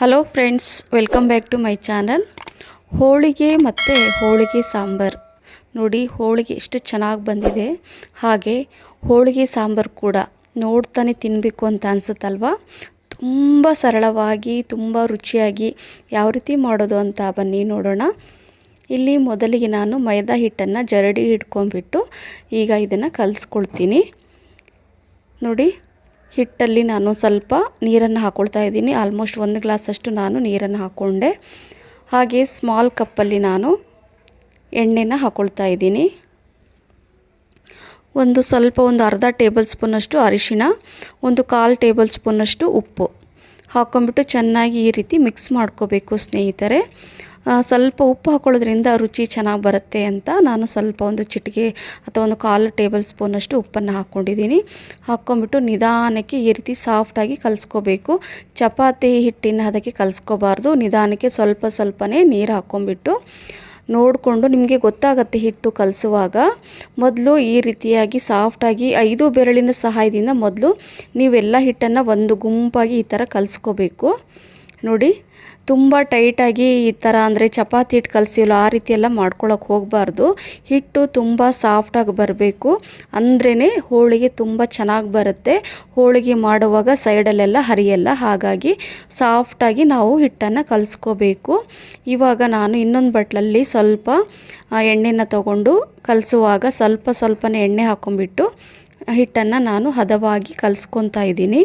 Hello friends welcome back to my channel ಹೋಳಿಗೆ ಮತ್ತು ಹೋಳಿಗೆ ಸಾಂಬಾರು. ನೋಡಿ, ಹೋಳಿಗೆ ಎಷ್ಟು ಚೆನ್ನಾಗಿ ಬಂದಿದೆ. ಹಾಗೆ ಹೋಳಿಗೆ ಸಾಂಬಾರು ಕೂಡ ನೋಡ್ತಾನೆ ತಿನ್ನಬೇಕು ಅಂತ ಅನ್ಸುತ್ತಲ್ವಾ? ತುಂಬ ಸರಳವಾಗಿ, ತುಂಬ ರುಚಿಯಾಗಿ ಯಾವ ರೀತಿ ಮಾಡೋದು ಅಂತ ಬನ್ನಿ ನೋಡೋಣ. ಇಲ್ಲಿ ಮೊದಲಿಗೆ ನಾನು ಮೈದಾ ಹಿಟ್ಟನ್ನು ಜರಡಿ ಇಟ್ಕೊಂಡ್ಬಿಟ್ಟು ಈಗ ಇದನ್ನು ಕಲಿಸ್ಕೊಳ್ತೀನಿ. ನೋಡಿ ಹಿಟ್ಟಲ್ಲಿ ನಾನು ಸ್ವಲ್ಪ ನೀರನ್ನು ಹಾಕ್ಕೊಳ್ತಾ ಇದ್ದೀನಿ. ಆಲ್ಮೋಸ್ಟ್ ಒಂದು ಗ್ಲಾಸಷ್ಟು ನಾನು ನೀರನ್ನು ಹಾಕ್ಕೊಂಡೆ ಹಾಗೆ ಸ್ಮಾಲ್ ಕಪ್ಪಲ್ಲಿ ನಾನು ಎಣ್ಣೆನ ಹಾಕ್ಕೊಳ್ತಾ ಇದ್ದೀನಿ. ಒಂದು ಸ್ವಲ್ಪ ಒಂದು ಅರ್ಧ ಟೇಬಲ್ ಸ್ಪೂನಷ್ಟು ಅರಿಶಿಣ, ಒಂದು ಕಾಲು ಟೇಬಲ್ ಸ್ಪೂನಷ್ಟು ಉಪ್ಪು. ಹಾಕ್ಕೊಂಬಿಟ್ಟು ಚೆನ್ನಾಗಿ ಈ ರೀತಿ ಮಿಕ್ಸ್ ಮಾಡ್ಕೋಬೇಕು ಸ್ನೇಹಿತರೆ. ಸ್ವಲ್ಪ ಉಪ್ಪು ಹಾಕೊಳ್ಳೋದ್ರಿಂದ ರುಚಿ ಚೆನ್ನಾಗಿ ಬರುತ್ತೆ ಅಂತ ನಾನು ಸ್ವಲ್ಪ ಒಂದು ಚಿಟಿಕೆ ಅಥವಾ ಒಂದು ಕಾಲು ಟೇಬಲ್ ಸ್ಪೂನಷ್ಟು ಉಪ್ಪನ್ನು ಹಾಕ್ಕೊಂಡಿದ್ದೀನಿ. ಹಾಕ್ಕೊಂಬಿಟ್ಟು ನಿಧಾನಕ್ಕೆ ಈ ರೀತಿ ಸಾಫ್ಟಾಗಿ ಕಲಿಸ್ಕೋಬೇಕು. ಚಪಾತಿ ಹಿಟ್ಟಿನ ಅದಕ್ಕೆ ಕಲಿಸ್ಕೋಬಾರ್ದು. ನಿಧಾನಕ್ಕೆ ಸ್ವಲ್ಪ ಸ್ವಲ್ಪನೇ ನೀರು ಹಾಕ್ಕೊಂಬಿಟ್ಟು ನೋಡಿಕೊಂಡು ನಿಮಗೆ ಗೊತ್ತಾಗತ್ತೆ ಹಿಟ್ಟು ಕಲಿಸುವಾಗ. ಮೊದಲು ಈ ರೀತಿಯಾಗಿ ಸಾಫ್ಟಾಗಿ ಐದು ಬೆರಳಿನ ಸಹಾಯದಿಂದ ಮೊದಲು ನೀವೆಲ್ಲ ಹಿಟ್ಟನ್ನು ಒಂದು ಗುಂಪಾಗಿ ಈ ಥರ ಕಲಿಸ್ಕೋಬೇಕು. ನೋಡಿ ತುಂಬ ಟೈಟಾಗಿ ಈ ಥರ ಅಂದರೆ ಚಪಾತಿ ಹಿಟ್ಟು ಕಲಸಿಲ್ಲ ಆ ರೀತಿ ಎಲ್ಲ ಮಾಡ್ಕೊಳಕ್ಕೆ ಹೋಗಬಾರ್ದು. ಹಿಟ್ಟು ತುಂಬ ಸಾಫ್ಟಾಗಿ ಬರಬೇಕು. ಅಂದ್ರೇ ಹೋಳಿಗೆ ತುಂಬ ಚೆನ್ನಾಗಿ ಬರುತ್ತೆ. ಹೋಳಿಗೆ ಮಾಡುವಾಗ ಸೈಡಲ್ಲೆಲ್ಲ ಹರಿಯಲ್ಲ. ಹಾಗಾಗಿ ಸಾಫ್ಟಾಗಿ ನಾವು ಹಿಟ್ಟನ್ನು ಕಲಸ್ಕೋಬೇಕು. ಇವಾಗ ನಾನು ಇನ್ನೊಂದು ಬಟ್ಲಲ್ಲಿ ಸ್ವಲ್ಪ ಎಣ್ಣೆನ ತಗೊಂಡು ಕಲಿಸುವಾಗ ಸ್ವಲ್ಪ ಸ್ವಲ್ಪನೇ ಎಣ್ಣೆ ಹಾಕ್ಕೊಂಬಿಟ್ಟು ಹಿಟ್ಟನ್ನು ನಾನು ಹದವಾಗಿ ಕಲಸ್ಕೊತಾ ಇದ್ದೀನಿ.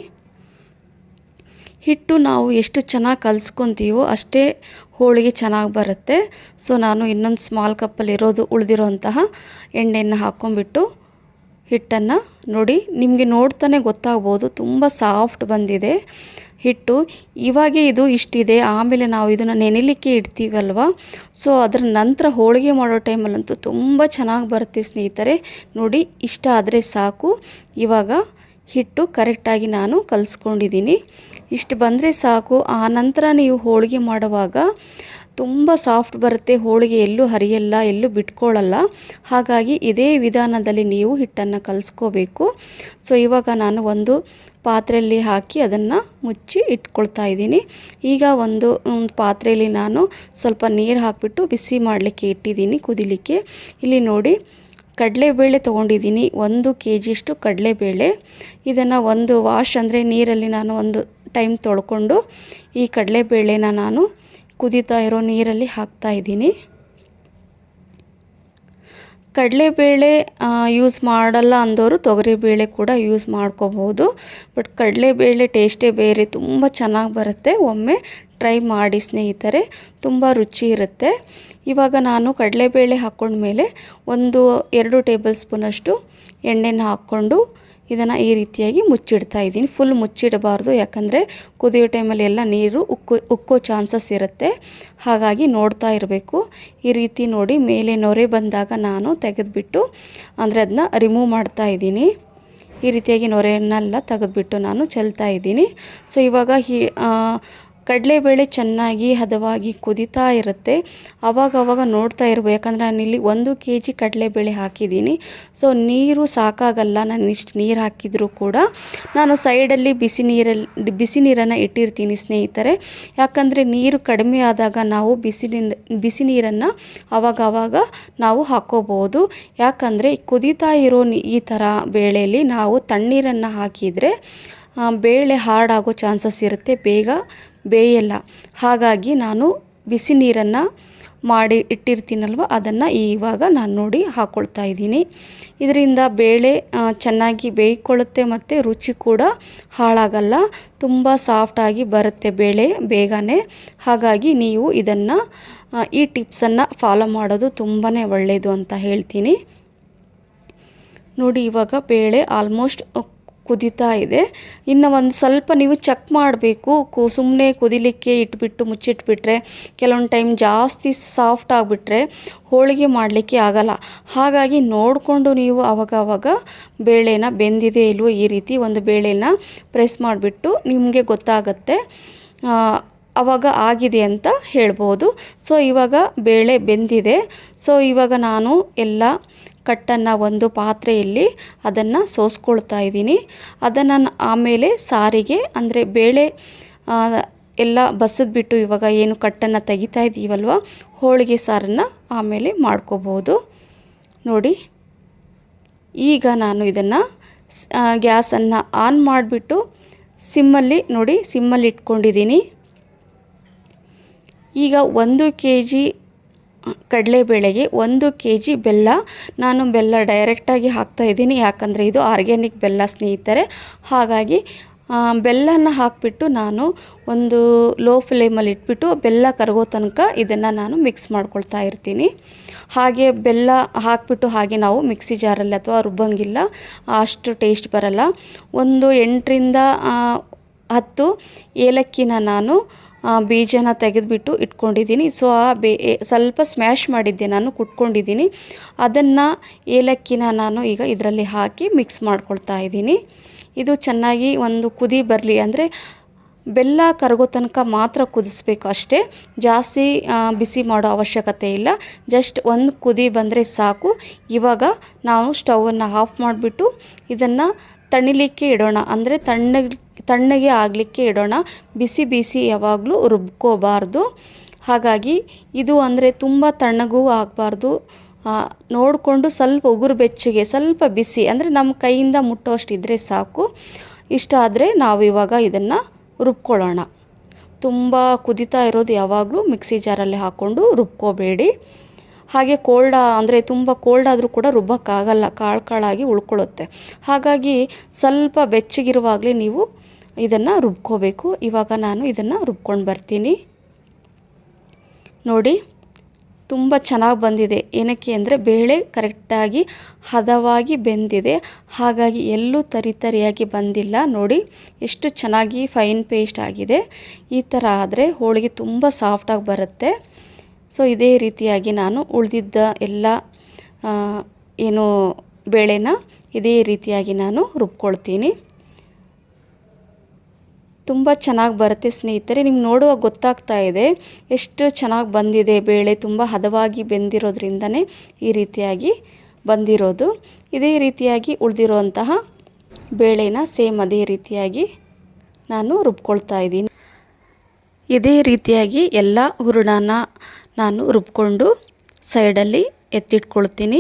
ಹಿಟ್ಟು ನಾವು ಎಷ್ಟು ಚೆನ್ನಾಗಿ ಕಲಿಸ್ಕೊತೀವೋ ಅಷ್ಟೇ ಹೋಳಿಗೆ ಚೆನ್ನಾಗಿ ಬರುತ್ತೆ. ಸೊ, ನಾನು ಇನ್ನೊಂದು ಸ್ಮಾಲ್ ಕಪ್ಪಲ್ಲಿರೋದು ಉಳಿದಿರೋಂತಹ ಎಣ್ಣೆಯನ್ನು ಹಾಕ್ಕೊಂಬಿಟ್ಟು ಹಿಟ್ಟನ್ನು ನೋಡಿ, ನಿಮಗೆ ನೋಡ್ತಾನೆ ಗೊತ್ತಾಗ್ಬೋದು, ತುಂಬ ಸಾಫ್ಟ್ ಬಂದಿದೆ ಹಿಟ್ಟು. ಇವಾಗೆ ಇದು ಇಷ್ಟಿದೆ, ಆಮೇಲೆ ನಾವು ಇದನ್ನು ನೆನೆಲಿಕ್ಕೆ ಇಡ್ತೀವಲ್ವ? ಸೊ, ಅದರ ನಂತರ ಹೋಳಿಗೆ ಮಾಡೋ ಟೈಮಲ್ಲಂತೂ ತುಂಬ ಚೆನ್ನಾಗಿ ಬರುತ್ತೆ ಸ್ನೇಹಿತರೆ. ನೋಡಿ, ಇಷ್ಟ ಆದರೆ ಸಾಕು. ಇವಾಗ ಹಿಟ್ಟು ಕರೆಕ್ಟಾಗಿ ನಾನು ಕಲಿಸ್ಕೊಂಡಿದ್ದೀನಿ. ಇಷ್ಟು ಬಂದರೆ ಸಾಕು. ಆ ನಂತರ ನೀವು ಹೋಳಿಗೆ ಮಾಡುವಾಗ ತುಂಬ ಸಾಫ್ಟ್ ಬರುತ್ತೆ. ಹೋಳಿಗೆ ಎಲ್ಲೂ ಹರಿಯಲ್ಲ, ಎಲ್ಲೂ ಬಿಟ್ಕೊಳ್ಳಲ್ಲ ಹಾಗಾಗಿ ಇದೇ ವಿಧಾನದಲ್ಲಿ ನೀವು ಹಿಟ್ಟನ್ನು ಕಲಿಸ್ಕೋಬೇಕು. ಸೊ ಇವಾಗ ನಾನು ಒಂದು ಪಾತ್ರೆಯಲ್ಲಿ ಹಾಕಿ ಅದನ್ನು ಮುಚ್ಚಿ ಇಟ್ಕೊಳ್ತಾ ಇದ್ದೀನಿ. ಈಗ ಒಂದು ಪಾತ್ರೆಯಲ್ಲಿ ನಾನು ಸ್ವಲ್ಪ ನೀರು ಹಾಕಿಬಿಟ್ಟು ಬಿಸಿ ಮಾಡಲಿಕ್ಕೆ ಇಟ್ಟಿದ್ದೀನಿ ಕುದಿಲಿಕ್ಕೆ. ಇಲ್ಲಿ ನೋಡಿ ಕಡಲೆಬೇಳೆ ತೊಗೊಂಡಿದ್ದೀನಿ. ಒಂದು ಕೆ ಜಿಯಷ್ಟು ಕಡಲೆಬೇಳೆ. ಇದನ್ನು ಒಂದು ವಾಶ್ ಅಂದರೆ ನೀರಲ್ಲಿ ನಾನು ಒಂದು ಟೈಮ್ ತೊಳ್ಕೊಂಡು ಈ ಕಡಲೆಬೇಳೆನ ನಾನು ಕುದೀತಾ ಇರೋ ನೀರಲ್ಲಿ ಹಾಕ್ತಾ ಇದ್ದೀನಿ. ಕಡಲೆಬೇಳೆ ಯೂಸ್ ಮಾಡಲ್ಲ ಅಂದವರು ತೊಗರಿಬೇಳೆ ಕೂಡ ಯೂಸ್ ಮಾಡ್ಕೋಬೋದು. ಬಟ್ ಕಡಲೆಬೇಳೆ ಟೇಸ್ಟೇ ಬೇರೆ, ತುಂಬ ಚೆನ್ನಾಗಿ ಬರುತ್ತೆ. ಒಮ್ಮೆ ಟ್ರೈ ಮಾಡಿ ಸ್ನೇಹಿತರೆ, ತುಂಬ ರುಚಿ ಇರುತ್ತೆ. ಇವಾಗ ನಾನು ಕಡಲೆಬೇಳೆ ಹಾಕ್ಕೊಂಡ್ಮೇಲೆ ಒಂದು ಎರಡು ಟೇಬಲ್ ಸ್ಪೂನಷ್ಟು ಎಣ್ಣೆನ ಹಾಕ್ಕೊಂಡು ಇದನ್ನು ಈ ರೀತಿಯಾಗಿ ಮುಚ್ಚಿಡ್ತಾ ಇದ್ದೀನಿ. ಫುಲ್ ಮುಚ್ಚಿಡಬಾರ್ದು. ಯಾಕಂದರೆ ಕುದಿಯೋ ಟೈಮಲ್ಲಿ ಎಲ್ಲ ನೀರು ಉಕ್ಕು, ಉಕ್ಕೋ ಚಾನ್ಸಸ್ ಇರುತ್ತೆ. ಹಾಗಾಗಿ ನೋಡ್ತಾ ಇರಬೇಕು. ಈ ರೀತಿ ನೋಡಿ ಮೇಲೆ ನೊರೆ ಬಂದಾಗ ನಾನು ತೆಗೆದುಬಿಟ್ಟು ಅಂದರೆ ಅದನ್ನ ರಿಮೂವ್ ಮಾಡ್ತಾ ಇದ್ದೀನಿ. ಈ ರೀತಿಯಾಗಿ ನೊರೆಯನ್ನೆಲ್ಲ ತೆಗೆದುಬಿಟ್ಟು ನಾನು ಚೆಲ್ತಾ ಇದ್ದೀನಿ. ಸೊ ಇವಾಗ ಹಿ ಕಡಲೆಬೇಳೆ ಚೆನ್ನಾಗಿ ಹದವಾಗಿ ಕುದಿತಾ ಇರುತ್ತೆ. ಅವಾಗವಾಗ ಅವಾಗ ನೋಡ್ತಾ ಇರಬೇಕು. ಯಾಕಂದರೆ ನಾನಿಲ್ಲಿ ಒಂದು ಕೆ ಜಿ ಕಡಲೆಬೇಳೆ ಹಾಕಿದ್ದೀನಿ. ಸೊ ನೀರು ಸಾಕಾಗಲ್ಲ. ನಾನು ಇಷ್ಟು ನೀರು ಹಾಕಿದರೂ ಕೂಡ ನಾನು ಸೈಡಲ್ಲಿ ಬಿಸಿ ನೀರಲ್ಲಿ ಬಿಸಿ ನೀರನ್ನು ಇಟ್ಟಿರ್ತೀನಿ ಸ್ನೇಹಿತರೆ. ಯಾಕಂದರೆ ನೀರು ಕಡಿಮೆ ಆದಾಗ ನಾವು ಬಿಸಿ ನೀರು ಬಿಸಿ ನೀರನ್ನು ಆವಾಗ ನಾವು ಹಾಕ್ಕೋಬೋದು ಯಾಕಂದರೆ ಕುದಿತಾ ಇರೋ ಈ ಥರ ಬೇಳೆಯಲ್ಲಿ ನಾವು ತಣ್ಣೀರನ್ನು ಹಾಕಿದರೆ ಬೇಳೆ ಹಾರ್ಡಾಗೋ ಚಾನ್ಸಸ್ ಇರುತ್ತೆ, ಬೇಗ ಬೇಯಲ್ಲ. ಹಾಗಾಗಿ ನಾನು ಬಿಸಿ ನೀರನ್ನು ಮಾಡಿ ಇಟ್ಟಿರ್ತೀನಲ್ವ, ಅದನ್ನು ಇವಾಗ ನಾನು ನೋಡಿ ಹಾಕ್ಕೊಳ್ತಾ ಇದ್ದೀನಿ. ಇದರಿಂದ ಬೇಳೆ ಚೆನ್ನಾಗಿ ಬೇಯ್ಕೊಳ್ಳುತ್ತೆ ಮತ್ತು ರುಚಿ ಕೂಡ ಹಾಳಾಗಲ್ಲ, ತುಂಬ ಸಾಫ್ಟಾಗಿ ಬರುತ್ತೆ ಬೇಳೆ ಬೇಗನೆ. ಹಾಗಾಗಿ ನೀವು ಇದನ್ನು ಈ ಟಿಪ್ಸನ್ನು ಫಾಲೋ ಮಾಡೋದು ತುಂಬಾ ಒಳ್ಳೆಯದು ಅಂತ ಹೇಳ್ತೀನಿ. ನೋಡಿ ಇವಾಗ ಬೇಳೆ ಆಲ್ಮೋಸ್ಟ್ ಕುದೀತಾ ಇದೆ. ಇನ್ನು ಒಂದು ಸ್ವಲ್ಪ ನೀವು ಚೆಕ್ ಮಾಡಬೇಕು. ಕು ಸುಮ್ಮನೆ ಕುದಿಲಿಕ್ಕೆ ಇಟ್ಬಿಟ್ಟು ಮುಚ್ಚಿಟ್ಬಿಟ್ರೆ ಕೆಲವೊಂದು ಟೈಮ್ ಜಾಸ್ತಿ ಸಾಫ್ಟ್ ಆಗಿಬಿಟ್ರೆ ಹೋಳಿಗೆ ಮಾಡಲಿಕ್ಕೆ ಆಗಲ್ಲ. ಹಾಗಾಗಿ ನೋಡಿಕೊಂಡು ನೀವು ಆವಾಗ ಆವಾಗ ಬೇಳೆನ ಬೆಂದಿದೆ ಇಲ್ವೋ ಈ ರೀತಿ ಒಂದು ಬೇಳೆನ ಪ್ರೆಸ್ ಮಾಡಿಬಿಟ್ಟು ನಿಮಗೆ ಗೊತ್ತಾಗತ್ತೆ. ಆ, ಆವಾಗ ಆಗಿದೆ ಅಂತ ಹೇಳ್ಬೋದು. ಸೊ ಇವಾಗ ಬೇಳೆ ಬೆಂದಿದೆ. ಸೊ ಇವಾಗ ನಾನು ಎಲ್ಲ ಕಟ್ಟನ್ನು ಒಂದು ಪಾತ್ರೆಯಲ್ಲಿ ಅದನ್ನು ಸೋಸ್ಕೊಳ್ತಾ ಇದ್ದೀನಿ. ಅದನ್ನು ಆಮೇಲೆ ಸಾರಿಗೆ, ಅಂದರೆ ಬೇಳೆ ಎಲ್ಲ ಬಸಿದ್ಬಿಟ್ಟು ಇವಾಗ ಏನು ಕಟ್ಟನ್ನು ತೆಗಿತಾ ಇದ್ದೀವಲ್ವ, ಹೋಳಿಗೆ ಸಾರನ್ನು ಆಮೇಲೆ ಮಾಡ್ಕೋಬೋದು. ನೋಡಿ, ಈಗ ನಾನು ಇದನ್ನು ಗ್ಯಾಸನ್ನು ಆನ್ ಮಾಡಿಬಿಟ್ಟು ಸಿಮ್ಮಲ್ಲಿ, ನೋಡಿ, ಸಿಮ್ಮಲ್ಲಿ ಇಟ್ಕೊಂಡಿದ್ದೀನಿ. ಈಗ ಒಂದು ಕೆ ಜಿ ಕಡಲೆಬೇಳೆಗೆ ಒಂದು ಕೆ ಜಿ ಬೆಲ್ಲ. ನಾನು ಬೆಲ್ಲ ಡೈರೆಕ್ಟಾಗಿ ಹಾಕ್ತಾ ಇದ್ದೀನಿ. ಯಾಕಂದರೆ ಇದು ಆರ್ಗ್ಯಾನಿಕ್ ಬೆಲ್ಲ ಸ್ನೇಹಿತರೆ. ಹಾಗಾಗಿ ಬೆಲ್ಲನ ಹಾಕಿಬಿಟ್ಟು ನಾನು ಒಂದು ಲೋ ಫ್ಲೇಮಲ್ಲಿ ಇಟ್ಬಿಟ್ಟು ಬೆಲ್ಲ ಕರಗೋ ತನಕ ಇದನ್ನು ನಾನು ಮಿಕ್ಸ್ ಮಾಡ್ಕೊಳ್ತಾ ಇರ್ತೀನಿ. ಹಾಗೆ ಬೆಲ್ಲ ಹಾಕಿಬಿಟ್ಟು ಹಾಗೆ ನಾವು ಮಿಕ್ಸಿ ಜಾರಲ್ಲಿ ಅಥವಾ ರುಬ್ಬಂಗಿಲ್ಲ, ಅಷ್ಟು ಟೇಸ್ಟ್ ಬರಲ್ಲ. ಒಂದು ಎಂಟರಿಂದ ಹತ್ತು ಏಲಕ್ಕಿನ ನಾನು ಬೀಜನ ತೆಗೆದುಬಿಟ್ಟು ಇಟ್ಕೊಂಡಿದ್ದೀನಿ. ಸೊ ಆ ಬೇ ಸ್ವಲ್ಪ ಸ್ಮ್ಯಾಶ್ ಮಾಡಿದ್ದೆ ನಾನು, ಕುಟ್ಕೊಂಡಿದ್ದೀನಿ. ಅದನ್ನು ಏಲಕ್ಕಿನ ನಾನು ಈಗ ಇದರಲ್ಲಿ ಹಾಕಿ ಮಿಕ್ಸ್ ಮಾಡ್ಕೊಳ್ತಾ ಇದ್ದೀನಿ. ಇದು ಚೆನ್ನಾಗಿ ಒಂದು ಕುದಿ ಬರಲಿ ಅಂದರೆ ಬೆಲ್ಲ ಕರಗೋ ತನಕ ಮಾತ್ರ ಕುದಿಸ್ಬೇಕು ಅಷ್ಟೇ. ಜಾಸ್ತಿ ಬಿಸಿ ಮಾಡೋ ಅವಶ್ಯಕತೆ ಇಲ್ಲ. ಜಸ್ಟ್ ಒಂದು ಕುದಿ ಬಂದರೆ ಸಾಕು. ಇವಾಗ ನಾವು ಸ್ಟವನ್ನು ಆಫ್ ಮಾಡಿಬಿಟ್ಟು ಇದನ್ನು ತಣಿಲಿಕ್ಕೆ ಇಡೋಣ. ಅಂದರೆ ತಣ್ಣಗೆ ತಣ್ಣಗೆ ಆಗಲಿಕ್ಕೆ ಇಡೋಣ. ಬಿಸಿ ಬಿಸಿ ಯಾವಾಗಲೂ ರುಬ್ಕೋಬಾರ್ದು. ಹಾಗಾಗಿ ಇದು ಅಂದರೆ ತುಂಬ ತಣ್ಣಗೂ ಆಗಬಾರ್ದು. ನೋಡಿಕೊಂಡು ಸ್ವಲ್ಪ ಉಗುರು ಬೆಚ್ಚಗೆ, ಸ್ವಲ್ಪ ಬಿಸಿ, ಅಂದರೆ ನಮ್ಮ ಕೈಯಿಂದ ಮುಟ್ಟೋಷ್ಟಿದ್ರೆ ಸಾಕು. ಇಷ್ಟ ಆದರೆ ನಾವು ಇವಾಗ ಇದನ್ನು ರುಬ್ಕೊಳ್ಳೋಣ. ತುಂಬ ಕುದಿತಾ ಇರೋದು ಯಾವಾಗಲೂ ಮಿಕ್ಸಿ ಜಾರಲ್ಲಿ ಹಾಕ್ಕೊಂಡು ರುಬ್ಕೋಬೇಡಿ. ಹಾಗೆ ಕೋಲ್ಡ್ ಅಂದರೆ ತುಂಬ ಕೋಲ್ಡ್ ಆದರೂ ಕೂಡ ರುಬ್ಬಕ್ಕಾಗಲ್ಲ, ಕಾಳು ಕಾಳಾಗಿ ಉಳ್ಕೊಳ್ಳುತ್ತೆ. ಹಾಗಾಗಿ ಸ್ವಲ್ಪ ಬೆಚ್ಚಗಿರುವಾಗಲೇ ನೀವು ಇದನ್ನು ರುಬ್ಕೋಬೇಕು. ಇವಾಗ ನಾನು ಇದನ್ನು ರುಬ್ಕೊಂಡು ಬರ್ತೀನಿ. ನೋಡಿ, ತುಂಬ ಚೆನ್ನಾಗಿ ಬಂದಿದೆ. ಏನಕ್ಕೆ ಅಂದರೆ ಬೇಳೆ ಕರೆಕ್ಟಾಗಿ ಹದವಾಗಿ ಬೆಂದಿದೆ. ಹಾಗಾಗಿ ಎಲ್ಲೂ ತರಿತರಿಯಾಗಿ ಬಂದಿಲ್ಲ. ನೋಡಿ, ಎಷ್ಟು ಚೆನ್ನಾಗಿ ಫೈನ್ ಪೇಸ್ಟ್ ಆಗಿದೆ. ಈ ಥರ ಆದರೆ ಹೋಳಿಗೆ ತುಂಬ ಸಾಫ್ಟಾಗಿ ಬರುತ್ತೆ. ಸೊ, ಇದೇ ರೀತಿಯಾಗಿ ನಾನು ಉಳಿದಿದ್ದ ಎಲ್ಲ ಏನು ಬೇಳೆನ ಇದೇ ರೀತಿಯಾಗಿ ನಾನು ರುಬ್ಕೊಳ್ತೀನಿ. ತುಂಬ ಚೆನ್ನಾಗಿ ಬರುತ್ತೆ ಸ್ನೇಹಿತರೆ, ನಿಮ್ಗೆ ನೋಡುವಾಗ ಗೊತ್ತಾಗ್ತಾ ಇದೆ ಎಷ್ಟು ಚೆನ್ನಾಗಿ ಬಂದಿದೆ ಬೇಳೆ, ತುಂಬ ಹದವಾಗಿ ಬೆಂದಿರೋದ್ರಿಂದನೇ ಈ ರೀತಿಯಾಗಿ ಬಂದಿರೋದು. ಇದೇ ರೀತಿಯಾಗಿ ಉಳಿದಿರುವಂತಹ ಬೇಳೆನ ಸೇಮ್ ಅದೇ ರೀತಿಯಾಗಿ ನಾನು ರುಬ್ಕೊಳ್ತಾ ಇದ್ದೀನಿ. ಇದೇ ರೀತಿಯಾಗಿ ಎಲ್ಲ ಹೂರಣನ ನಾನು ರುಬ್ಕೊಂಡು ಸೈಡಲ್ಲಿ ಎತ್ತಿಟ್ಕೊಳ್ತೀನಿ.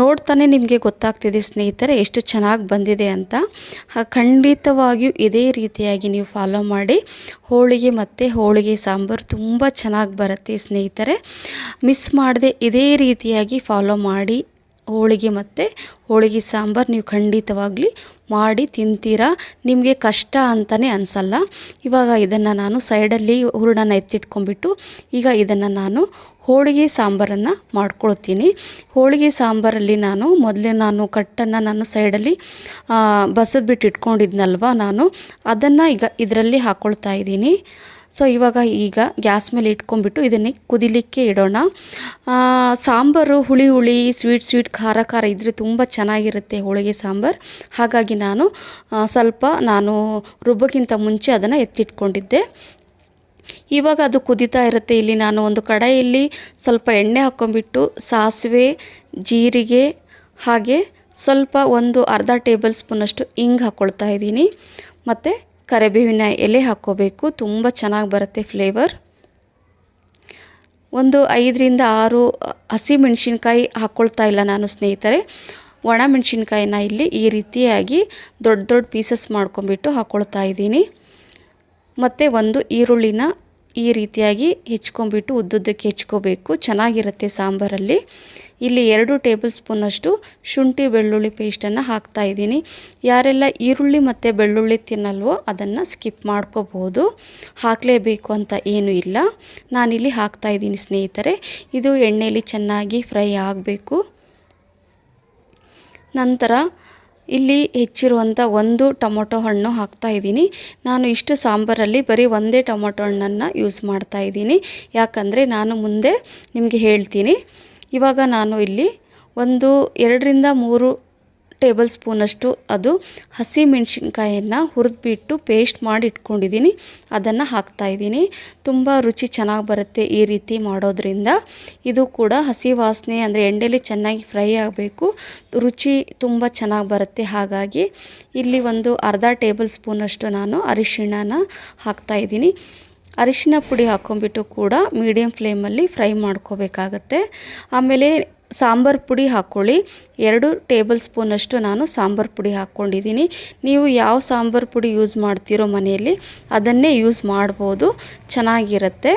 ನೋಡ್ತಾನೆ ನಿಮಗೆ ಗೊತ್ತಾಗ್ತಿದೆ, ಸ್ನೇಹಿತರೆ, ಎಷ್ಟು ಚೆನ್ನಾಗಿ ಬಂದಿದೆ ಅಂತ. ಖಂಡಿತವಾಗಿಯೂ ಇದೇ ರೀತಿಯಾಗಿ ನೀವು ಫಾಲೋ ಮಾಡಿ. ಹೋಳಿಗೆ ಮತ್ತು ಹೋಳಿಗೆ ಸಾಂಬಾರು ತುಂಬ ಚೆನ್ನಾಗಿ ಬರುತ್ತೆ, ಸ್ನೇಹಿತರೆ. ಮಿಸ್ ಮಾಡದೆ ಇದೇ ರೀತಿಯಾಗಿ ಫಾಲೋ ಮಾಡಿ. ಹೋಳಿಗೆ ಮತ್ತು ಹೋಳಿಗೆ ಸಾಂಬಾರು ನೀವು ಖಂಡಿತವಾಗ್ಲಿ ಮಾಡಿ ತಿಂತೀರಾ? ನಿಮಗೆ ಕಷ್ಟ ಅಂತಲೇ ಅನಿಸಲ್ಲ. ಇವಾಗ ಇದನ್ನು ನಾನು ಸೈಡಲ್ಲಿ ಹೂರಣನ ಎತ್ತಿಟ್ಕೊಂಡ್ಬಿಟ್ಟು, ಈಗ ಇದನ್ನು ನಾನು ಹೋಳಿಗೆ ಸಾಂಬಾರನ್ನು ಮಾಡ್ಕೊಳ್ತೀನಿ. ಹೋಳಿಗೆ ಸಾಂಬಾರಲ್ಲಿ ನಾನು ಮೊದಲೇ ನಾನು ಕಟ್ಟನ್ನು ನಾನು ಸೈಡಲ್ಲಿ ಬಸದ್ಬಿಟ್ಟು ಇಟ್ಕೊಂಡಿದ್ನಲ್ವ ನಾನು, ಅದನ್ನು ಈಗ ಇದರಲ್ಲಿ ಹಾಕ್ಕೊಳ್ತಾ ಇದ್ದೀನಿ. ಸೊ, ಇವಾಗ ಈಗ ಗ್ಯಾಸ್ ಮೇಲೆ ಇಟ್ಕೊಂಡ್ಬಿಟ್ಟು ಇದನ್ನೇ ಕುದಿಲಿಕ್ಕೆ ಇಡೋಣ. ಸಾಂಬಾರು ಹುಳಿ ಹುಳಿ, ಸ್ವೀಟ್ ಸ್ವೀಟ್, ಖಾರ ಖಾರ ಇದ್ದರೆ ತುಂಬ ಚೆನ್ನಾಗಿರುತ್ತೆ ಹೋಳಿಗೆ ಸಾಂಬಾರು. ಹಾಗಾಗಿ ನಾನು ಸ್ವಲ್ಪ ನಾನು ರುಬ್ಬಕ್ಕಿಂತ ಮುಂಚೆ ಅದನ್ನು ಎತ್ತಿಟ್ಕೊಂಡಿದ್ದೆ. ಇವಾಗ ಅದು ಕುದೀತಾ ಇರುತ್ತೆ. ಇಲ್ಲಿ ನಾನು ಒಂದು ಕಡಾಯಲ್ಲಿ ಸ್ವಲ್ಪ ಎಣ್ಣೆ ಹಾಕ್ಕೊಂಬಿಟ್ಟು ಸಾಸಿವೆ, ಜೀರಿಗೆ ಹಾಗೆ ಸ್ವಲ್ಪ ಒಂದು ಅರ್ಧ ಟೇಬಲ್ ಸ್ಪೂನಷ್ಟು ಹಿಂಗ್ ಹಾಕ್ಕೊಳ್ತಾ ಇದ್ದೀನಿ. ಮತ್ತು ಕರಿಬೇವಿನ ಎಲೆ ಹಾಕ್ಕೋಬೇಕು. ತುಂಬ ಚೆನ್ನಾಗಿ ಬರುತ್ತೆ ಫ್ಲೇವರ್ ಒಂದು ಐದರಿಂದ ಆರು ಹಸಿ ಮೆಣಸಿನ್ಕಾಯಿ ಹಾಕ್ಕೊಳ್ತಾ ಇಲ್ಲ ನಾನು ಸ್ನೇಹಿತರೆ. ಒಣ ಮೆಣಸಿನ್ಕಾಯಿನ ಇಲ್ಲಿ ಈ ರೀತಿಯಾಗಿ ದೊಡ್ಡ ದೊಡ್ಡ ಪೀಸಸ್ ಮಾಡ್ಕೊಂಬಿಟ್ಟು ಹಾಕ್ಕೊಳ್ತಾ ಇದ್ದೀನಿ. ಮತ್ತು ಒಂದು ಈರುಳ್ಳಿನ ಈ ರೀತಿಯಾಗಿ ಹೆಚ್ಕೊಂಬಿಟ್ಟು ಉದ್ದುದ್ದಕ್ಕೆ ಹೆಚ್ಕೋಬೇಕು. ಚೆನ್ನಾಗಿರುತ್ತೆ ಸಾಂಬಾರಲ್ಲಿ. ಇಲ್ಲಿ ಎರಡು ಟೇಬಲ್ ಸ್ಪೂನಷ್ಟು ಶುಂಠಿ ಬೆಳ್ಳುಳ್ಳಿ ಪೇಸ್ಟನ್ನು ಹಾಕ್ತಾ ಇದ್ದೀನಿ. ಯಾರೆಲ್ಲ ಈರುಳ್ಳಿ ಮತ್ತು ಬೆಳ್ಳುಳ್ಳಿ ತಿನ್ನಲ್ವೋ ಅದನ್ನು ಸ್ಕಿಪ್ ಮಾಡ್ಕೋಬೋದು ಹಾಕಲೇಬೇಕು ಅಂತ ಏನೂ ಇಲ್ಲ. ನಾನಿಲ್ಲಿ ಹಾಕ್ತಾ ಇದ್ದೀನಿ ಸ್ನೇಹಿತರೆ. ಇದು ಎಣ್ಣೆಯಲ್ಲಿ ಚೆನ್ನಾಗಿ ಫ್ರೈ ಆಗಬೇಕು. ನಂತರ ಇಲ್ಲಿ ಹೆಚ್ಚಿರುವಂಥ ಒಂದು ಟೊಮೊಟೊ ಹಣ್ಣು ಹಾಕ್ತಾ ಇದ್ದೀನಿ. ನಾನು ಇಷ್ಟು ಸಾಂಬಾರಲ್ಲಿ ಬರೀ ಒಂದೇ ಟೊಮೊಟೊ ಹಣ್ಣನ್ನು ಯೂಸ್ ಮಾಡ್ತಾ ಇದ್ದೀನಿ. ಯಾಕಂದರೆ ನಾನು ಮುಂದೆ ನಿಮಗೆ ಹೇಳ್ತೀನಿ. ಇವಾಗ ನಾನು ಇಲ್ಲಿ ಒಂದು ಎರಡರಿಂದ ಮೂರು ಟೇಬಲ್ ಸ್ಪೂನಷ್ಟು ಅದು ಹಸಿ ಮೆಣಸಿನ್ಕಾಯನ್ನು ಹುರಿದ್ಬಿಟ್ಟು ಪೇಸ್ಟ್ ಮಾಡಿ ಇಟ್ಕೊಂಡಿದ್ದೀನಿ ಅದನ್ನು ಹಾಕ್ತಾ ಇದ್ದೀನಿ. ತುಂಬ ರುಚಿ ಚೆನ್ನಾಗಿ ಬರುತ್ತೆ ಈ ರೀತಿ ಮಾಡೋದ್ರಿಂದ. ಇದು ಕೂಡ ಹಸಿ ವಾಸನೆ ಅಂದರೆ ಎಣ್ಣೆಲಿ ಚೆನ್ನಾಗಿ ಫ್ರೈ ಆಗಬೇಕು. ರುಚಿ ತುಂಬ ಚೆನ್ನಾಗಿ ಬರುತ್ತೆ. ಹಾಗಾಗಿ ಇಲ್ಲಿ ಒಂದು ಅರ್ಧ ಟೇಬಲ್ ಸ್ಪೂನಷ್ಟು ನಾನು ಅರಿಶಿಣನ ಹಾಕ್ತಾ ಇದ್ದೀನಿ. ಅರಿಶಿನ ಪುಡಿ ಹಾಕ್ಕೊಂಬಿಟ್ಟು ಕೂಡ ಮೀಡಿಯಮ್ ಫ್ಲೇಮಲ್ಲಿ ಫ್ರೈ ಮಾಡ್ಕೋಬೇಕಾಗತ್ತೆ. ಆಮೇಲೆ ಸಾಂಬಾರು ಪುಡಿ ಹಾಕ್ಕೊಳ್ಳಿ ಎರಡು ಟೇಬಲ್ ಸ್ಪೂನಷ್ಟು ನಾನು ಸಾಂಬಾರು ಪುಡಿ ಹಾಕ್ಕೊಂಡಿದ್ದೀನಿ. ನೀವು ಯಾವ ಸಾಂಬಾರು ಪುಡಿ ಯೂಸ್ ಮಾಡ್ತೀರೋ ಮನೆಯಲ್ಲಿ ಅದನ್ನೇ ಯೂಸ್ ಮಾಡ್ಬೋದು. ಚೆನ್ನಾಗಿರುತ್ತೆ.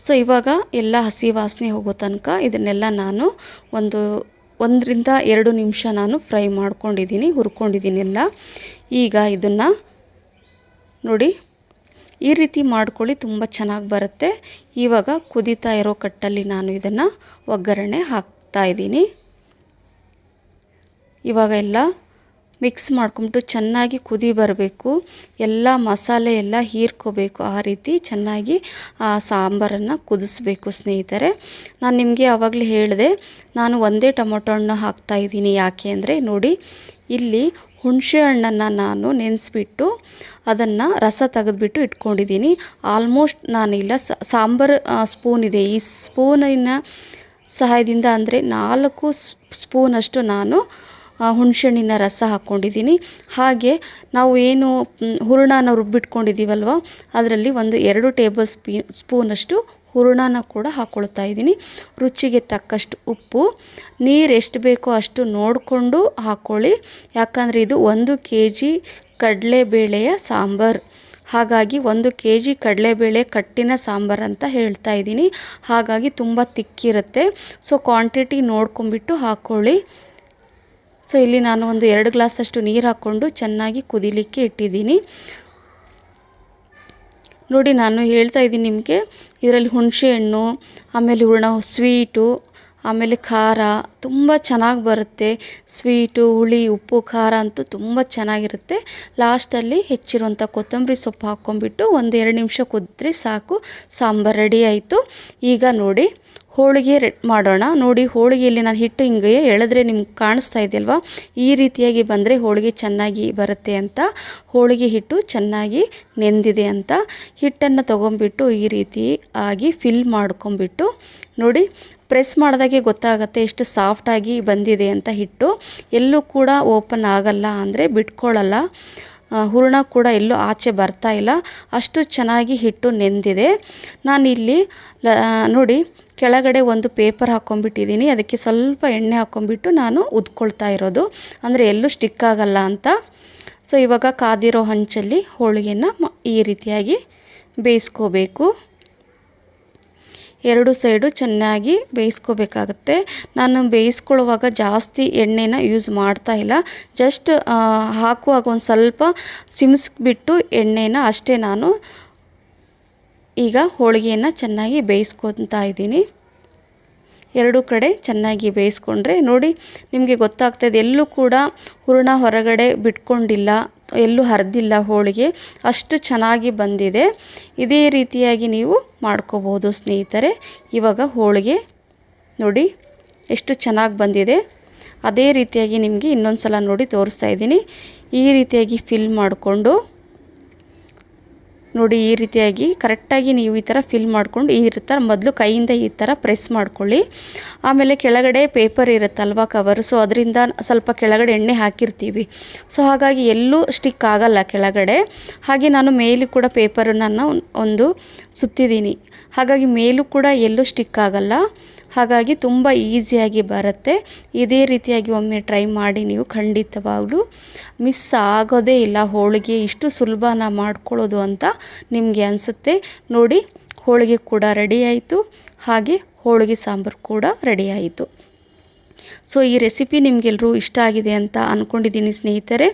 ಸೊ, ಇವಾಗ ಎಲ್ಲ ಹಸಿ ವಾಸನೆ ಹೋಗೋ ತನಕ ಇದನ್ನೆಲ್ಲ ನಾನು ಒಂದು ಒಂದರಿಂದ ಎರಡು ನಿಮಿಷ ನಾನು ಫ್ರೈ ಮಾಡ್ಕೊಂಡಿದ್ದೀನಿ ಹುರ್ಕೊಂಡಿದ್ದೀನಿ ಎಲ್ಲ ಈಗ ಇದನ್ನು ನೋಡಿ. ಈ ರೀತಿ ಮಾಡ್ಕೊಳ್ಳಿ, ತುಂಬ ಚೆನ್ನಾಗಿ ಬರುತ್ತೆ. ಇವಾಗ ಕುದೀತಾ ಇರೋ ಕಟ್ಟಲ್ಲಿ ನಾನು ಇದನ್ನು ಒಗ್ಗರಣೆ ಹಾಕ್ತಾ ಇದ್ದೀನಿ. ಇವಾಗ ಎಲ್ಲ ಮಿಕ್ಸ್ ಮಾಡ್ಕೊಂಬಿಟ್ಟು ಚೆನ್ನಾಗಿ ಕುದಿ ಬರಬೇಕು. ಎಲ್ಲ ಮಸಾಲೆ ಎಲ್ಲ ಹೀರ್ಕೋಬೇಕು ಆ ರೀತಿ ಚೆನ್ನಾಗಿ ಆ ಸಾಂಬಾರನ್ನು ಕುದಿಸ್ಬೇಕು ಸ್ನೇಹಿತರೆ. ನಾನು ನಿಮಗೆ ಆವಾಗಲೇ ಹೇಳಿದೆ, ನಾನು ಒಂದೇ ಟೊಮೊಟೊ ಹಣ್ಣು ಹಾಕ್ತಾಯಿದ್ದೀನಿ ಯಾಕೆ ಅಂದರೆ ನೋಡಿ ಇಲ್ಲಿ ಹುಣಸೆ ಹಣ್ಣನ್ನು ನಾನು ನೆನೆಸ್ಬಿಟ್ಟು ಅದನ್ನು ರಸ ತೆಗೆದ್ಬಿಟ್ಟು ಇಟ್ಕೊಂಡಿದ್ದೀನಿ. ಆಲ್ಮೋಸ್ಟ್ ನಾನಿಲ್ಲ ಸಾಂಬಾರು ಸ್ಪೂನ್ ಇದೆ. ಈ ಸ್ಪೂನಿನ ಸಹಾಯದಿಂದ ಅಂದರೆ ನಾಲ್ಕು ಸ್ಪೂನಷ್ಟು ನಾನು ಹುಣಸೆಹಣ್ಣಿನ ರಸ ಹಾಕ್ಕೊಂಡಿದ್ದೀನಿ. ಹಾಗೆ ನಾವು ಏನು ಹೂರಣನ ರುಬ್ಬಿಟ್ಕೊಂಡಿದ್ದೀವಲ್ವ, ಅದರಲ್ಲಿ ಒಂದು ಎರಡು ಟೇಬಲ್ ಸ್ಪೀ ಸ್ಪೂನಷ್ಟು ಹೂರಣನ ಕೂಡ ಹಾಕ್ಕೊಳ್ತಾ ಇದ್ದೀನಿ. ರುಚಿಗೆ ತಕ್ಕಷ್ಟು ಉಪ್ಪು, ನೀರು ಎಷ್ಟು ಬೇಕೋ ಅಷ್ಟು ನೋಡಿಕೊಂಡು ಹಾಕ್ಕೊಳ್ಳಿ ಯಾಕಂದರೆ ಇದು ಒಂದು ಕೆ ಜಿ ಕಡಲೆಬೇಳೆಯ ಸಾಂಬಾರು. ಹಾಗಾಗಿ ಒಂದು ಕೆ ಜಿ ಕಡಲೆಬೇಳೆ ಕಟ್ಟಿನ ಸಾಂಬಾರು ಅಂತ ಹೇಳ್ತಾ ಇದ್ದೀನಿ. ಹಾಗಾಗಿ ತುಂಬ ತಿಕ್ಕಿರುತ್ತೆ. ಸೊ ಕ್ವಾಂಟಿಟಿ ನೋಡ್ಕೊಂಬಿಟ್ಟು ಹಾಕ್ಕೊಳ್ಳಿ ಸೊ ಇಲ್ಲಿ ನಾನು ಒಂದು ಎರಡು ಗ್ಲಾಸಷ್ಟು ನೀರು ಹಾಕ್ಕೊಂಡು ಚೆನ್ನಾಗಿ ಕುದಿಲಿಕ್ಕೆ ಇಟ್ಟಿದ್ದೀನಿ. ನೋಡಿ ನಾನು ಹೇಳ್ತಾ ಇದ್ದೀನಿ ನಿಮಗೆ, ಇದರಲ್ಲಿ ಹುಣಸೆಹಣ್ಣು ಆಮೇಲೆ ಹೂರಣ ಸ್ವೀಟು, ಆಮೇಲೆ ಖಾರ, ತುಂಬ ಚೆನ್ನಾಗಿ ಬರುತ್ತೆ. ಸ್ವೀಟು, ಹುಳಿ, ಉಪ್ಪು, ಖಾರ ಅಂತೂ ತುಂಬ ಚೆನ್ನಾಗಿರುತ್ತೆ. ಲಾಸ್ಟಲ್ಲಿ ಹೆಚ್ಚಿರುವಂಥ ಕೊತ್ತಂಬರಿ ಸೊಪ್ಪು ಹಾಕ್ಕೊಂಬಿಟ್ಟು ಒಂದು ಎರಡು ನಿಮಿಷ ಕುದ್ರೆ ಸಾಕು, ಸಾಂಬಾರು ರೆಡಿ ಆಯಿತು. ಈಗ ನೋಡಿ ಹೋಳಿಗೆ ರೆಡ್ ಮಾಡೋಣ. ನೋಡಿ, ಹೋಳಿಗೆಯಲ್ಲಿ ನಾನು ಹಿಟ್ಟು ಹಿಂಗೆ ಎಳೆದ್ರೆ ನಿಮ್ಗೆ ಕಾಣಿಸ್ತಾ ಇದೆಯಲ್ವಾ? ಈ ರೀತಿಯಾಗಿ ಬಂದರೆ ಹೋಳಿಗೆ ಚೆನ್ನಾಗಿ ಬರುತ್ತೆ ಅಂತ. ಹೋಳಿಗೆ ಹಿಟ್ಟು ಚೆನ್ನಾಗಿ ನೆಂದಿದೆ ಅಂತ. ಹಿಟ್ಟನ್ನು ತೊಗೊಂಬಿಟ್ಟು ಈ ರೀತಿ ಆಗಿ ಫಿಲ್ ಮಾಡ್ಕೊಂಬಿಟ್ಟು, ನೋಡಿ ಪ್ರೆಸ್ ಮಾಡಿದಾಗೆ ಗೊತ್ತಾಗುತ್ತೆ ಎಷ್ಟು ಸಾಫ್ಟಾಗಿ ಬಂದಿದೆ ಅಂತ ಹಿಟ್ಟು. ಎಲ್ಲೂ ಕೂಡ ಓಪನ್ ಆಗಲ್ಲ ಅಂದರೆ ಬಿಟ್ಕೊಳ್ಳಲ್ಲ. ಹೂರಣ ಕೂಡ ಎಲ್ಲೂ ಆಚೆ ಬರ್ತಾ ಇಲ್ಲ. ಅಷ್ಟು ಚೆನ್ನಾಗಿ ಹಿಟ್ಟು ನೆಂದಿದೆ. ನಾನಿಲ್ಲಿ ನೋಡಿ ಕೆಳಗಡೆ ಒಂದು ಪೇಪರ್ ಹಾಕ್ಕೊಂಬಿಟ್ಟಿದ್ದೀನಿ ಅದಕ್ಕೆ ಸ್ವಲ್ಪ ಎಣ್ಣೆ ಹಾಕ್ಕೊಂಬಿಟ್ಟು ನಾನು ಉದ್ಕೊಳ್ತಾ ಇರೋದು. ಅಂದರೆ ಎಲ್ಲೂ ಸ್ಟಿಕ್ ಆಗಲ್ಲ ಅಂತ. ಸೊ ಇವಾಗ ಕಾದಿರೋ ಹಂಚಲ್ಲಿ ಹೋಳಿಗೆನ ಈ ರೀತಿಯಾಗಿ ಬೇಯಿಸ್ಕೋಬೇಕು. ಎರಡು ಸೈಡು ಚೆನ್ನಾಗಿ ಬೇಯಿಸ್ಕೋಬೇಕಾಗತ್ತೆ. ನಾನು ಬೇಯಿಸ್ಕೊಳ್ಳುವಾಗ ಜಾಸ್ತಿ ಎಣ್ಣೆನ ಯೂಸ್ ಮಾಡ್ತಾ ಇಲ್ಲ. ಜಸ್ಟ್ ಹಾಕುವಾಗ ಒಂದು ಸ್ವಲ್ಪ ಸಿಮ್ಸ್ಬಿಟ್ಟು ಎಣ್ಣೆನ ಅಷ್ಟೇ ನಾನು ಈಗ ಹೋಳಿಗೆಯನ್ನು ಚೆನ್ನಾಗಿ ಬೇಯಿಸ್ಕೊತಾ ಇದ್ದೀನಿ. ಎರಡು ಕಡೆ ಚೆನ್ನಾಗಿ ಬೇಯಿಸ್ಕೊಂಡ್ರೆ ನೋಡಿ ನಿಮಗೆ ಗೊತ್ತಾಗ್ತದೆ ಎಲ್ಲೂ ಕೂಡ ಹೂರಣ ಹೊರಗಡೆ ಬಿಟ್ಕೊಂಡಿಲ್ಲ, ಎಲ್ಲೂ ಹರಿದಿಲ್ಲ ಹೋಳಿಗೆ, ಅಷ್ಟು ಚೆನ್ನಾಗಿ ಬಂದಿದೆ. ಇದೇ ರೀತಿಯಾಗಿ ನೀವು ಮಾಡ್ಕೋಬೋದು ಸ್ನೇಹಿತರೆ, ಇವಾಗ ಹೋಳಿಗೆ ನೋಡಿ ಎಷ್ಟು ಚೆನ್ನಾಗಿ ಬಂದಿದೆ. ಅದೇ ರೀತಿಯಾಗಿ ನಿಮಗೆ ಇನ್ನೊಂದು ಸಲ ನೋಡಿ ತೋರಿಸ್ತಾ ಇದ್ದೀನಿ, ಈ ರೀತಿಯಾಗಿ ಫಿಲ್ ಮಾಡಿಕೊಂಡು ನೋಡಿ ಈ ರೀತಿಯಾಗಿ ಕರೆಕ್ಟಾಗಿ ನೀವು ಈ ಥರ ಫಿಲ್ ಮಾಡ್ಕೊಂಡು ಈ ಥರ ಮೊದಲು ಕೈಯಿಂದ ಈ ಥರ ಪ್ರೆಸ್ ಮಾಡ್ಕೊಳ್ಳಿ. ಆಮೇಲೆ ಕೆಳಗಡೆ ಪೇಪರ್ ಇರುತ್ತಲ್ವ ಕವರ್, ಸೊ ಅದರಿಂದ ಸ್ವಲ್ಪ ಕೆಳಗಡೆ ಎಣ್ಣೆ ಹಾಕಿರ್ತೀವಿ. ಸೊ ಹಾಗಾಗಿ ಎಲ್ಲೂ ಸ್ಟಿಕ್ ಆಗಲ್ಲ ಕೆಳಗಡೆ. ಹಾಗೆ ನಾನು ಮೇಲೂ ಕೂಡ ಪೇಪರನ್ನು ಒಂದು ಸುತ್ತಿದ್ದೀನಿ. ಹಾಗಾಗಿ ಮೇಲೂ ಕೂಡ ಎಲ್ಲೂ ಸ್ಟಿಕ್ ಆಗಲ್ಲ. ಹಾಗಾಗಿ ತುಂಬ ಈಸಿಯಾಗಿ ಬರುತ್ತೆ. ಇದೇ ರೀತಿಯಾಗಿ ಒಮ್ಮೆ ಟ್ರೈ ಮಾಡಿ ನೀವು ಖಂಡಿತವಾಗಲೂ ಮಿಸ್ ಆಗೋದೇ ಇಲ್ಲ, ಹೋಳಿಗೆ ಇಷ್ಟು ಸುಲಭನ ಮಾಡ್ಕೊಳ್ಳೋದು ಅಂತ ನಿಮಗೆ ಅನಿಸುತ್ತೆ. ನೋಡಿ, ಹೋಳಿಗೆ ಕೂಡ ರೆಡಿ ಆಯಿತು. ಹಾಗೆ ಹೋಳಿಗೆ ಸಾಂಬಾರು ಕೂಡ ರೆಡಿ ಆಯಿತು. ಸೊ ಈ ರೆಸಿಪಿ ನಿಮಗೆಲ್ಲರೂ ಇಷ್ಟ ಆಗಿದೆ ಅಂತ ಅಂದ್ಕೊಂಡಿದ್ದೀನಿ ಸ್ನೇಹಿತರೆ.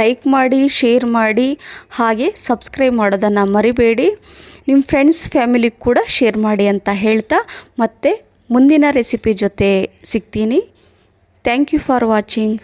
ಲೈಕ್ ಮಾಡಿ ಶೇರ್ ಮಾಡಿ, ಹಾಗೆ ಸಬ್ಸ್ಕ್ರೈಬ್ ಮಾಡೋದನ್ನು ಮರಿಬೇಡಿ. ನಿಮ್ಮ ಫ್ರೆಂಡ್ಸ್ ಫ್ಯಾಮಿಲಿಗೆ ಕೂಡ ಶೇರ್ ಮಾಡಿ ಅಂತ ಹೇಳ್ತಾ ಮತ್ತೆ ಮುಂದಿನ ರೆಸಿಪಿ ಜೊತೆ ಸಿಗ್ತೀನಿ. Thank you for watching